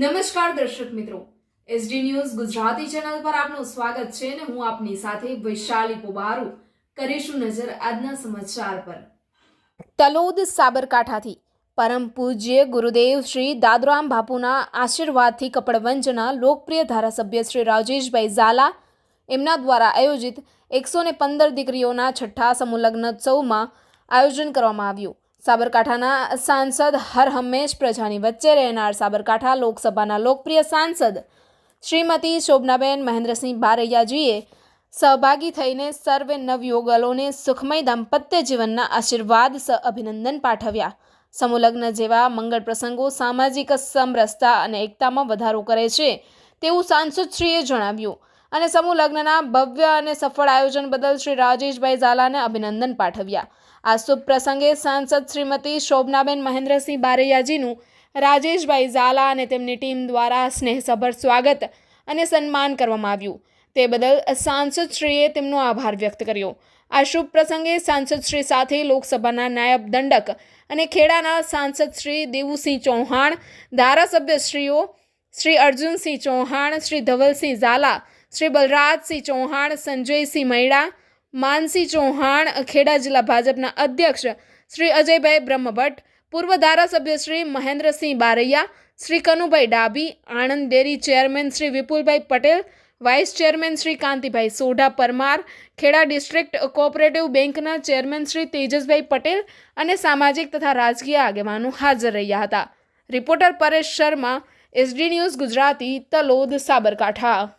નમસ્કાર દર્શક મિત્રો. એસડી ન્યૂઝ ગુજરાતી ચેનલ પર આપનું સ્વાગત છે અને હું આપની સાથે વૈશાલી પોબારુ કરીશું નજર આજના સમાચાર પર. તલોદ સાબરકાંઠાથી પરમ પૂજ્ય ગુરુદેવ શ્રી દાદરામ બાપુના આશીર્વાદથી કપડવંજના લોકપ્રિય ધારાસભ્ય શ્રી રાજેશભાઈ ઝાલા એમના દ્વારા આયોજિત એકસો પંદર દીકરીઓના છઠ્ઠા સમૂહલગ્નોત્સવમાં આયોજન કરવામાં આવ્યું. સાબરકાંઠાના સાંસદ હર હંમેશ પ્રજાની વચ્ચે રહેનાર સાબરકાંઠા લોકસભાના લોકપ્રિય સાંસદ શ્રીમતી શોભનાબેન મહેન્દ્રસિંહ બારૈયાજીએ સહભાગી થઈને સર્વે નવયુગલોને સુખમય દાંપત્ય જીવનના આશીર્વાદ સ અભિનંદન પાઠવ્યા. સમુલગ્ન જેવા મંગળ પ્રસંગો સામાજિક સમરસતા અને એકતામાં વધારો કરે છે તેવું સાંસદશ્રીએ જણાવ્યું. અને સમૂહ લગ્નના ભવ્ય અને સફળ આયોજન બદલ શ્રી રાજેશભાઈ ઝાલાને અભિનંદન પાઠવ્યા. આ શુભ પ્રસંગે સાંસદ શ્રીમતી શોભનાબેન મહેન્દ્રસિંહ બારૈયાજીનું રાજેશભાઈ ઝાલા અને તેમની ટીમ દ્વારા સ્નેહસભર સ્વાગત અને સન્માન કરવામાં આવ્યું. તે બદલ સાંસદશ્રીએ તેમનો આભાર વ્યક્ત કર્યો. આ શુભ પ્રસંગે સાંસદશ્રી સાથે લોકસભાના નાયબ દંડક અને ખેડાના સાંસદ શ્રી દેવુસિંહ ચૌહાણ ધારાસભ્યશ્રીઓ શ્રી અર્જુનસિંહ ચૌહાણ, શ્રી ધવલસિંહ ઝાલા શ્રી બલરાજસિંહ ચૌહાણ, સંજયસિંહ મૈડા, માનસિંહ ચૌહાણ, ખેડા જિલ્લા ભાજપના અધ્યક્ષ શ્રી અજયભાઈ બ્રહ્મભટ્ટ, પૂર્વ ધારાસભ્ય Shri Mahendra Singh Baraiya, Shri Kanubhai Dabhi Anand dairy chairman Shri Vipulbhai Patel, vice chairman Shri Kantibhai Sodha Parmar, Kheda district cooperative બેંકના ચેરમેન શ્રી તેજસભાઈ પટેલ અને સામાજિક તથા રાજકીય આગેવાનો હાજર રહ્યા હતા. Reporter Paresh Sharma, SD news Gujarati, Talod, Sabarkantha.